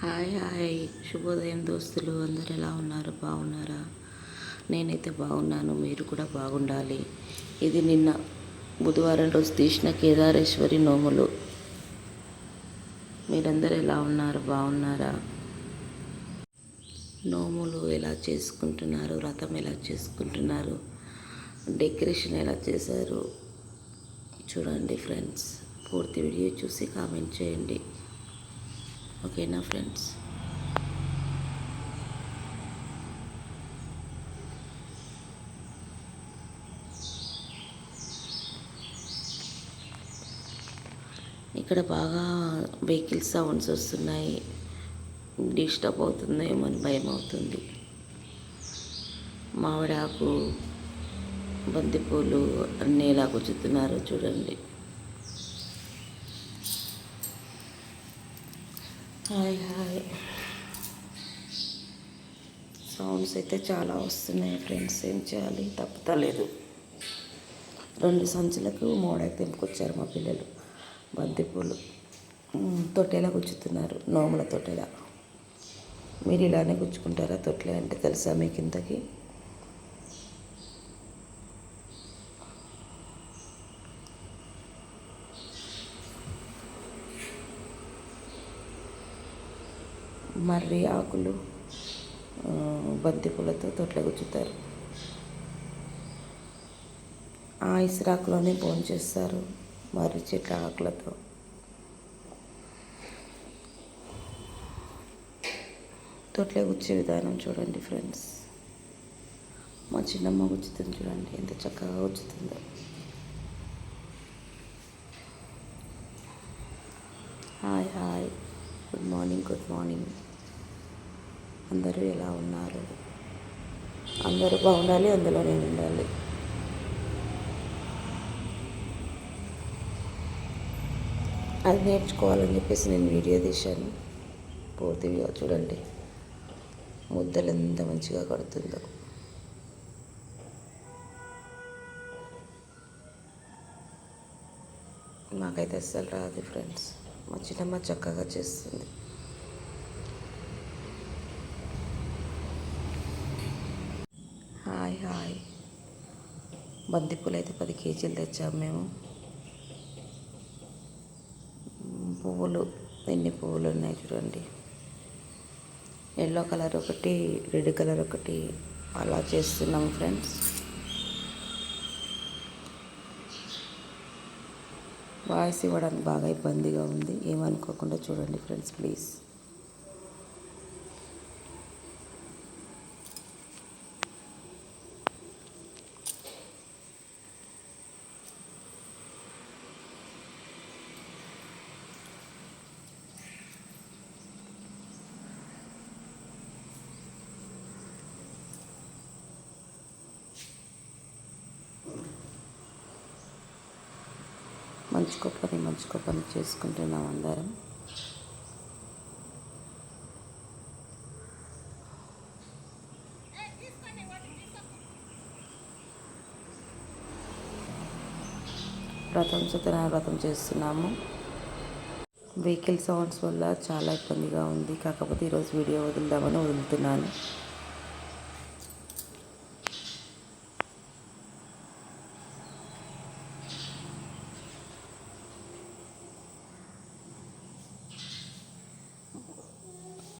Hi hi. శుభోదయం దోస్తులు. అందరు ఎలా ఉన్నారు? బాగున్నారా? నేనైతే బాగున్నాను. మీరు కూడా బాగుండాలి. ఇది నిన్న బుధవారం రోజు తీసిన కేదారేశ్వరి నోములు. మీరందరూ ఎలా ఉన్నారు? బాగున్నారా? నోములు ఎలా చేసుకుంటున్నారు? వ్రతం ఎలా చేసుకుంటున్నారు? డెకరేషన్ ఎలా చేశారు? చూడండి ఫ్రెండ్స్. పూర్తి వీడియో చూసి కామెంట్ చేయండి. ఓకేనా ఫ్రెండ్స్ ఇక్కడ బాగా వెహికల్ సౌండ్స్ వస్తున్నాయి. డిస్టర్బ్ అవుతుందేమో అని భయం అవుతుంది. మామిడాకు బంతిపూలు అన్నీ ఇలా గుచ్చుతున్నారో చూడండి. Hi hi. సౌండ్స్ అయితే చాలా వస్తున్నాయి ఫ్రెండ్స్ ఏం చేయాలి? తప్పుతలేదు. రెండు సంచులకు మోడకి తెంపుకొచ్చారు మా పిల్లలు. బంతిపూలు. తొట్టేలా తొట్టెలా గుచ్చుతున్నారు. నోముల తొట్టెలా. మీరు ఇలానే గుచ్చుకుంటారా? తొట్టెలా అంటే తెలుసా మీకు ఇంతకీ? మర్రి ఆకులు బంతిపూలతో తొట్లగుచ్చుతారు తొట్ల గుచ్చుతారు. ఆ ఇసురాకులోనే భోంచేస్తారు మర్రి చెట్ల ఆకులతో. తొట్లే గుచ్చే విధానం చూడండి ఫ్రెండ్స్. మా చిన్నమ్మ గుచ్చుతుంది చూడండి ఎంత చక్కగా గుచ్చుతుందో. Hi hi. Good morning good morning అందరూ ఎలా ఉన్నారు? అందరూ బాగుండాలి అందులో నేను ఉండాలి. అది నేర్చుకోవాలని చెప్పేసి నేను వీడియో తీశాను. పూర్తిగా చూడండి. ముద్దలు ఎంత మంచిగా కడుతుందో. మాకైతే అస్సలు రాదు ఫ్రెండ్స్ మా చిన్నమ్మ చక్కగా చేస్తుంది. Hi hi. బంతిపూలు అయితే పది కేజీలు తెచ్చాము మేము. పువ్వులు ఎన్ని పువ్వులు ఉన్నాయి చూడండి. ఎల్లో కలర్ ఒకటి రెడ్ కలర్ ఒకటి అలా చేస్తున్నాం ఫ్రెండ్స్. వాయిస్ ఇవ్వడానికి బాగా ఇబ్బందిగా ఉంది. ఏమనుకోకుండా చూడండి ఫ్రెండ్స్ ప్లీజ్. మంచి పని మంచి పని చేసుకుంటున్నాం అందరం. వ్రతం సత్యనారాయణ వ్రతం చేస్తున్నాము. వెహికల్ సౌండ్స్ వల్ల చాలా ఇబ్బందిగా ఉంది. కాకపోతే ఈరోజు వీడియో వదులుదామని వదులుతున్నాను.